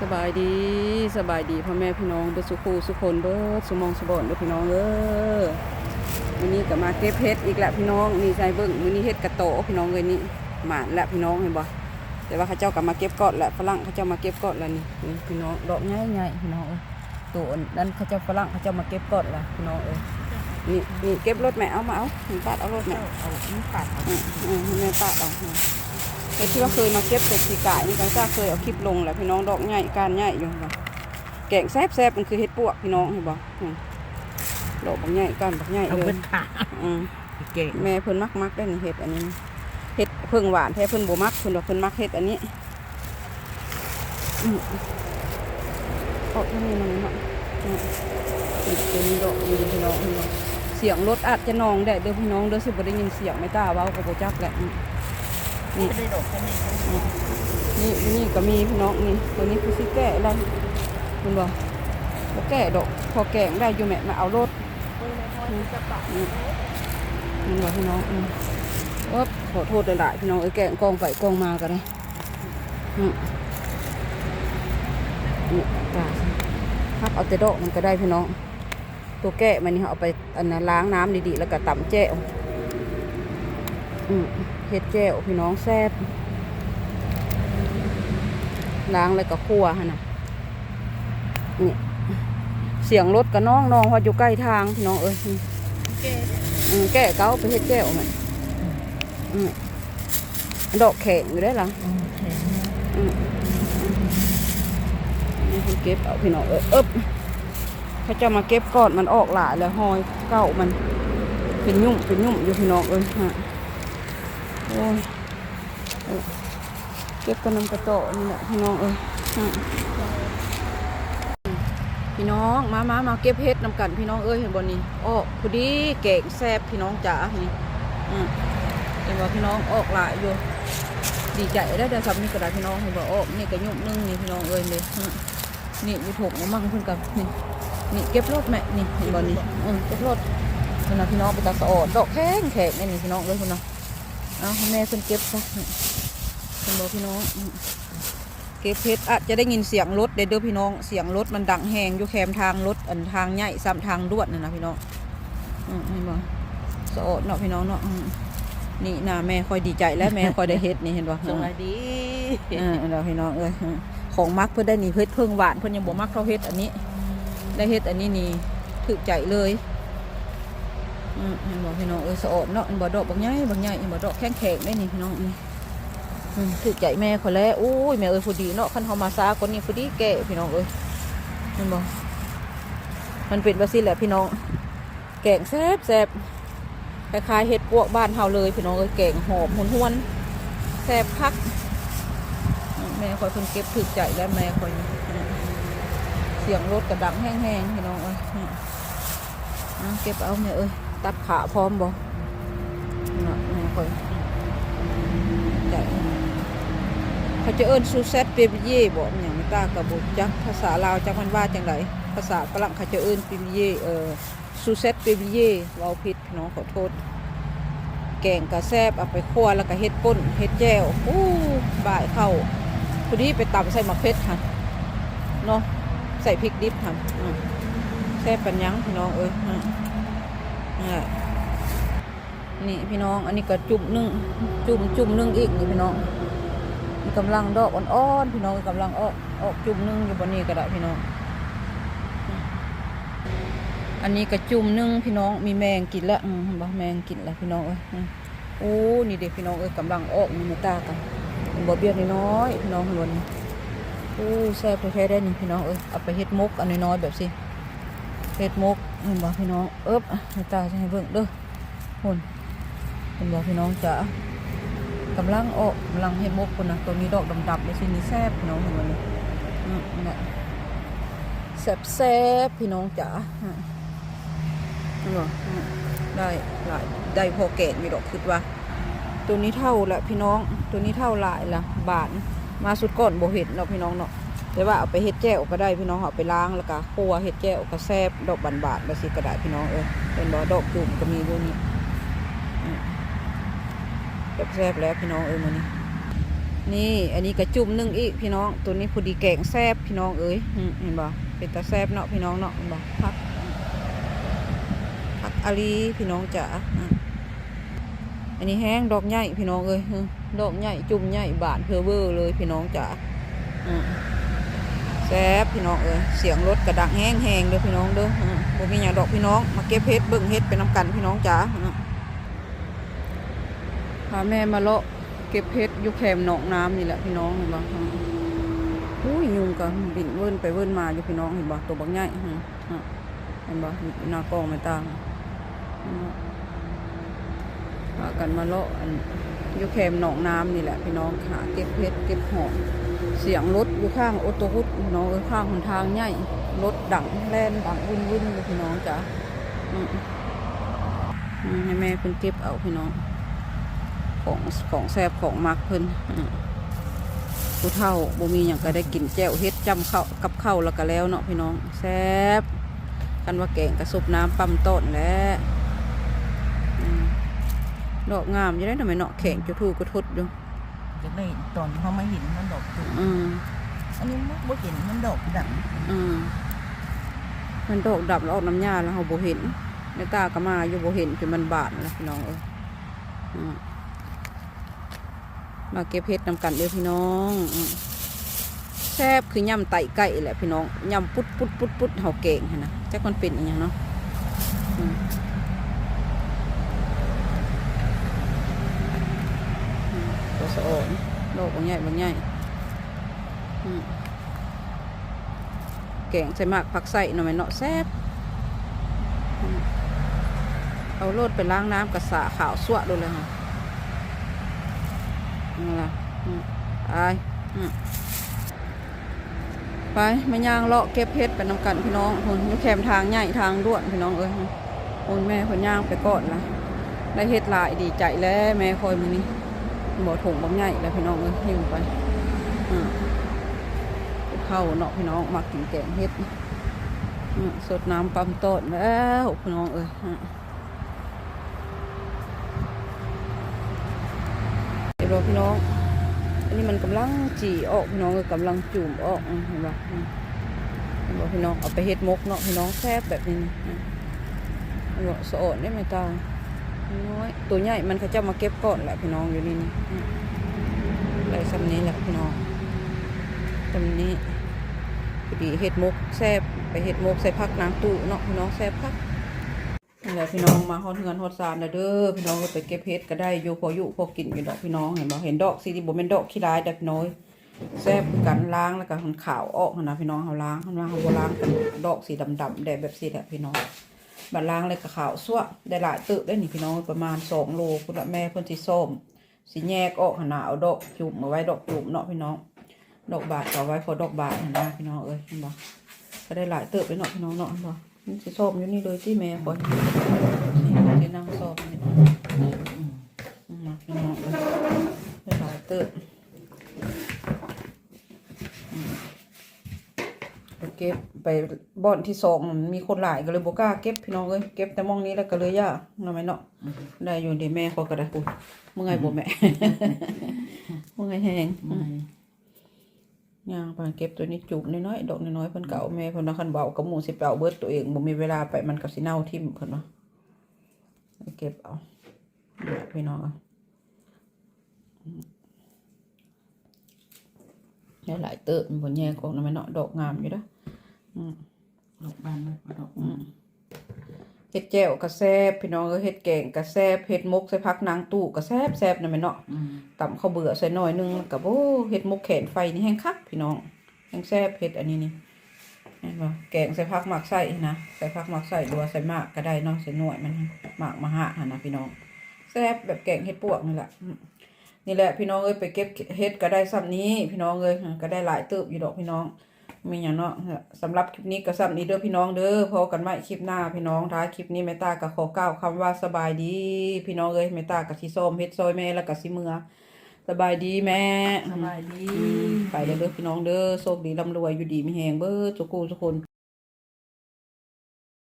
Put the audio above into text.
สบายดีสบายดีพ่อแม่พี่น้องเบิดสุขูสุคนเบิดสุมองสุบอนเด้อพี่น้องเออวันนี้ก็มาเก็บเฮ็ดอีกแล้วพี่น้องนี่ใจเบิ่งมื้อนี้เฮ็ดกระโตพี่น้องเลยนี่หมานแล้วพี่น้องเห็นบ่แต่ว่าเขาเจ้าก็มาเก็บก่อนแหละฝรั่งเขาเจ้ามาเก็บก่อนแล้วนี่นี่พี่น้องดอกใหญ่ๆพี่น้องเอ้ยตัวอันนั้นเขาเจ้าฝรั่งเขาเจ้ามาเก็บก่อนละพี่น้องเอ้ยนี่นี่เก็บรถแม่เอามาเอานี่ปาดเอารถแม่เอาน้ำปัดอืมอืมให้แม่ปาดเอา อืมแต่ที่ว่าเคยมาเก็บเศษสีกายนี่ก็จะเคยเอาคลิปลงแหละพี่น้องดอกใหญ่การใหญ่อยู่บ่แกงแซ่บแซ่บๆมันคือเห็ดปวกพี่น้องเห็นบ่อืมดอกบักใหญ่การบักใหญ่เอาเลเป็ยนขาอืมเก่งแม่เพิ่นมักมักได้นี่เห็ดอันนี้เห็ดเพิ่งหวานแท้เพิ่นบ่มักเพิ่นว่าเพิ่นมักเห็ดอันนี้อืมออกที่นี่มันเนาะอืมนี่เป็นดอกอยู่พี่น้องเห็นบ่เสียงรถอาจจะนองได้เด้อพี่น้องเด้อสิบ่ได้ยินเสียงไม่ตาเว้าก็บ่จักแหละอืม นี่นี่นี่ก็มีพี่น้องนี่ตัวนี้คือสิแก่อะไรคุณบอกบ่แก่ดอกพอแกงได้อยู่แม่มาเอารถนี่นี่บอกพี่น้องอืมโอ๊บขอโทษหลายๆพี่น้องเอ้แกงกองไปกองมากันเลยอืมนี่จ้าพับเอาแต่ดอกมันก็ได้พี่น้องตัวแก่มันนี่เอาไปอันนั้นล้างน้ำดีๆแล้วก็ตำแจ่วอืมเฮ็ดแจ่วพี่น้องแซ่บล้างแล้วก็คั่วฮะนะนี่เสียงรถกับน้องน้องว่าอยู่ใกล้ทางพี่น้องเอ้ยนี่เก่งอืมแก้เก้าไปเฮ็ดแก้วไหมอืมดอกแข็งอยู่ได้หรอแข็งอืมนี่คุณเก็บเอาพี่น้องเอ้ยเอ๊บเขาจะมาเก็บก่อนมันออกหลายแล้วหอยเก้ามันเป็นยุ่งเป็นยุ่งอยู่พี่น้องเอ้ยฮะ โอ้ยเก็บกระนำกระโตนี่แหละพี่น้องเอ้ยพี่น้องมามามาเก็บเห็ดนำกันพี่น้องเอ้ยเห็นบนนี้ออกพอดีเก่งแซ่บพี่น้องจ๋านี่อืมเห็นว่าพี่น้องออกหลายอยู่ดีใจได้แต่ทำนี่กระดาษพี่น้องเห็นว่าออกนี่ก็ยุ่งนึงนี่พี่น้องเอ้ยเลยนี่อยู่ถกมามั่งเพิ่นกับนี่นี่เก็บรถแม่นี่เห็นบนนี้อืมเก็บรถนี่นะพี่น้องไปตาสะอดดอกแข็งแข็งนี่พี่น้องเอ้ยคุณเนาะ เอาให้แม่เพิ่นเก็บซะนี่เห็นบอกพี่น้องอืมเก็บเพชรอาจจะได้ยินเสียงรถเด้อเด้อพี่น้อง เสียงรถมันดังแหงอยู่แคมทางรถอันทางใหญ่ซ้ำทางด่วนน่ะนะพี่น้องอืมเห็นบ่สะอดเนาะพี่น้องเนาะอืมนี่นะแม่คอยดีใจแล้วแม่คอยได้เฮ็ดนี่เห็นบ่สวัสดีเออเราพี่น้องเอ้ยอืมของมักเพื่อได้นี่เฮ็ดเพิ่งหวานเพิ่นยังบ่มักเท่าเฮ็ดอันนี้ ได้เฮ็ดอันนี้นี่ถึกใจเลย อืมเห็นบ่พี่น้องเอ้ยสะอดเนาะเห็นบ่ดอกบางใหญ่บางใหญ่บ่ดอกแข็งๆได้นี่พี่น้องอืมถือใจแม่คนแล้วอุ้ยแม่เอ้ยพอดีเนาะคันเขามาซาคนนี้พอดีแก่พี่น้องเอ้ยเห็นบ่มันเป็นว่าสิแหละพี่น้องแกงแซ่บแซ่บคล้ายๆเห็ดปวกบ้านเฮาเลยพี่น้องเอ้ยแกงหอมหวนหวนแซ่บคัก แม่คอยเพิ่นเก็บถือใจแล้วแม่คอยเสียงรถกระดังแห้งๆพี่น้องเอ้ยอืมอะเก็บเอาแม่เอ้ย ตัดขาพร้อมบ่เนาะแม่คอยเขาจะเอิ้นซูเซตเปเย่บอกอย่างไม่กล้ากระบุจักภาษาลาวจักมันว่าจังไรภาษาฝรั่งเขาจะเอิ้นเปเย่เออซูเซตเปเย่เว้าผิดพี่น้องขอโทษ แกงกระแซบเอาไปคั่วแล้วก็เฮ็ดป่นเฮ็ดแจ่วอู้บ่ายเข้าพอดีไปตำใส่มะเขือค่ะเนาะใส่พริกดิบค่ะแซ่บปันยังพี่น้องเอ้ยอะอะ นี่พี่น้อง อันนี้ก็จุ่มนึ่งจุ่มจุ่มนึ่งอีกนี่พี่น้องมีกำลังดอกอ่อนๆพี่น้องกำลังออกออกจุ่มนึ่งอยู่บนนี้ก็ได้พี่น้อง อันนี้ก็จุ่มนึ่งพี่น้องมีแมงกินล้วอืมเห็นบ่แมงกินล้วพี่น้องเอ้ยอืมโอ้นี่เด็กพี่น้องเอ้ยกำลังออกนี่มาตากันบ่เบี้ยน้อยพี่น้องเห็นโอ้แซ่บแท้ได้นี่พี่น้องเอ้ยเอาไปเฮ็ดมกอันน้อยๆแบบสิเฮ็ดมก เห็นบ่พี่น้องเอิบอะให้ตาจะให้เบิ่งเด้อหุ่นเป็นบอกพี่น้องจ๋ากำลังออกกำลังให้มกคนนะตัวนี้ดอกดำๆเลยสินี่แซ่บพี่น้องเห็นไหมเลยนี่แหละแซ่บแซ่บพี่น้องจ๋าอืมนี่บอได้หลายได้พอแก่มีดอกคิดว่า ตัวนี้เท่าละพี่น้องตัวนี้เท่าหลายละบาทมาสุดก่อนโบเห็ดเนาะพี่น้องเนาะ แต่ว่าเอาไปเฮ็ดแจ่วก็ได้พี่น้องเอาไปล้างแล้วก็คั่วเฮ็ดแจ่วก็แซ่บดอกบานๆแบบสิก็ได้พี่น้องเออเป็นบ่ดอกจุ่มก็มีด้วยนี่แซ่บแล้วพี่น้องเอ้ยมื้อนี้นี่ อันนี้กระจุ่มนึ่งอีกพี่น้อง ตัวนี้พอดีแกงแซบพี่น้องเอ้ยเห็นบ่เป็นตาแซบเนาะพี่น้องเนาะเห็นบ่พักพักอาลีพี่น้องจ๋าอันนี้แห้งดอกใหญ่พี่น้องเอ้ยดอกใหญ่จุ่มใหญ่บานเพอเวอร์เลยพี่น้องจ๋าอืม แซบพี่น้องเอ้ยเสียงรถกระดังแห้งแห้งเด้อพี่น้องเด้อบ่มีหยังดอกพี่น้อง มาเก็บเฮ็ดเบิ่งเฮ็ดไปน้ำกันพี่น้องจ๋าพาแม่มาเลาะเก็บเพชรอยู่แคมหนองน้ำนี่แหละพี่น้องเห็นบ่ฮะอุ้ยยุงก็บินเวินไปเวินมาอยู่พี่น้องเห็นบ่ตัวบักใหญ่เห็นบ่หน้ากองไม่ต่างพากันมาเลาะอยู่แคมหนองน้ำนี่แหละพี่น้องหาเก็บเพชรเก็บหอม เสียงรถอยู่ข้างโอโตฮุดพี่น้องข้างหนทางใหญ่รถดังแล่นดังวุ่นวุ่นเลยพี่น้องจ้ะให้แม่เพิ่นเก็บเอาพี่น้อง ของของแซบของมักเพิ่นอืมผู้เฒ่าบ่มีหยังก็ได้กินแจ่วเฮ็ดจำเข้ากับเข้าแล้วก็แล้วเนาะพี่น้องแซบกันว่าแกงกระซุบน้ำปั๊มต้นแล้วดอกงามอยู่ได้ทำไมเนาะแข็งจุทูกระทุดอยู่ จะได้ตอนเขาไม่เห็นมันดอกตุ่มอืมอันนี้มันบ่เห็นมันดอกดังอืมมันดอกดับแล้วออกน้ำยาแล้วเราบ่เห็นในตาก็มาอยู่บ่เห็นจนมันบาดแล้วพี่น้องเอ้ยอืมมาเก็บเห็ดนำกันเด้อพี่น้องอืมแซ่บคือย่ำไตไก่แหละพี่น้องย่ำปุดปุดปุดปุดเฮาเก่งหั่นนะจักมันเป็นอีหยังเนาะอืมอืมตัว สะอ่อนดอกบางใหญ่บางใหญ่แกงใส่หมากผักใส่หน่อยเนาะแซ่บเอาโลดไปล้างน้ำกระสาขาวสวะดูเลยค่ะนี่ละไปไปม่ย่างเลาะเก็บเพชรไปนำกันพี่น้องคนอยู่แคมทางใหญ่ทางด่วนพี่น้องเอ้ยคนแม่คนย่างไปก่อนละได้เฮ็ดหลายดีใจแล้วแม่คอยมือนี้ บ่ถงบางใหญ่แล้วพี่น้องเอ้ยหิวไปเข้าเนาะพี่น้องมากินแกงเฮ็ดสดน้ำปั๊มต้นแล้วพี่น้องเอ้ยอืมเดี๋ยวรอพี่น้อง อันนี้มันกำลังจีออกพี่น้องเอ้ยกำลังจุ่มออกเห็นปะอืมเห็นปะพี่น้องเอาไปเฮ็ดมกเนาะพี่น้องแซ่บแบบนี้เห็นปะสะอดได้ไหมตา น้อยตัวใหญ่มันเขาจะมาเก็บก่อนแหละพี่น้องอยู่นี่นี่อะไรซ้ำนี้แหละพี่น้องตรงนี้พอดีเห็ดมกแซบไปเห็ดมกใส่พักน้ำตู้เนาะพี่น้องแซบพักนี่แหละพี่น้องมาฮอดเงินฮอดซานนะเด้อพี่น้องไปเก็บเห็ดก็ได้อยู่พออยู่พอกินอยู่ดอกพี่น้องเห็นบ่เห็นดอกสิบ่แม่นดอกขี้ร้ายด็กน้อยแซบกันล้างแล้วก็มันขาวออกนะพี่น้องเฮาล้างเฮาล้างเฮาล้างกันดอกสีดำๆแดงแบบสีแหละพี่น้อง บัดล้างเลยก็ขาวซั่วได้หลายตึกได้นี่พี่น้องประมาณ2โลพุ่นละแม่เพิ่นสิส้มสิแยกออกหั่นน่ะเอาดอกจุ่มมาไว้ดอกจุ่มเนาะพี่น้อง ดอกบาทก็เอาไว้พอดอกบาทเห็นไหมพี่น้องเอ้ยเห็นบ่ก็ได้หลายเติบไปเนาะพี่น้องเนาะเห็นบ่นี่สิส้มอยู่นี่เลยที่แม่ก่อนนี่นั่งส้มนี่มาพี่น้องเอ้ยได้หลายติบอืมไปเก็บไปบ่อนที่สองมีคนหลายก็เลยบกล้าเก็บพี่น้องเอ้ยเก็บแต่มองนี้แล้วก็เลยยากเนาะแม่เนาะได้อยู่ดีแม่ขาก็ได้ปุ๊บเมื่อไงบ่แม่เมื่อไงแหงย่างไปเก็บตัวนี้จุบน้อยๆดอกน้อยๆเพิ่นเก่าแม่เพิ่นว่าคันเบากับหมูสิไปเอาเบิดตัวเองบ่มีเวลาไปมันก็สิเน่าทิ่มเพิ่นว่าไปเก็บเอาพี่น้องเอาหลายเติมันแย่ของนำแม่เนาะดอกงามอยู่ด้ออืม ดอกบานเลยดอกอืมเฮ็ดแจ่วก็แซ่บพี่น้องเอ้ยเฮ็ดแกงก็แซ่บเฮ็ดมกใส่ผักนางตู้ก็แซ่บแซ่บนำแม่เนาะอืมตำข้าวเบื่อใส่หน่อยหนึงกับโอ้เห็ดหมกแขนไฟนี่แห้งคักพี่น้องแห้งแซ่บเห็ดอันนี้นี่เห็นบ่แกงใส่ผักหมักใส่นะใส่ผักหมักใส่ดัวาใส่หมากก็ได้เนาะใส่หน่วยมันหมากมะฮะหั่นนะพี่น้องแซ่บแบบแกงเห็ดปวกนี่แหละอืมนี่แหละพี่น้องเอ้ยไปเก็บเห็ดก็ได้ซ้ำนี้ พี่น้องเอ้ยก็ได้หลายเติบอยู่ดอกพี่น้อง มีอย่างเนาะสำหรับคลิปนี้ก็ซ้ำนี้เด้อพี่น้องเด้อพอกันใหม่คลิปหน้าพี่น้องท้ายคลิปนี้แม่ตาก็ขอกล่าวคำว่าสบายดี พี่น้องเอ้ยแม่ตาก็สิส้มเฮ็ดซอยแม่แล้วก็สิเมือสบายดีแม่สบายดีอืมไปเด้อเด้อพี่น้องเด้อโชคดีร่ำรวยอยู่ดีมีแหงเบิดทุกคู่ทุกคน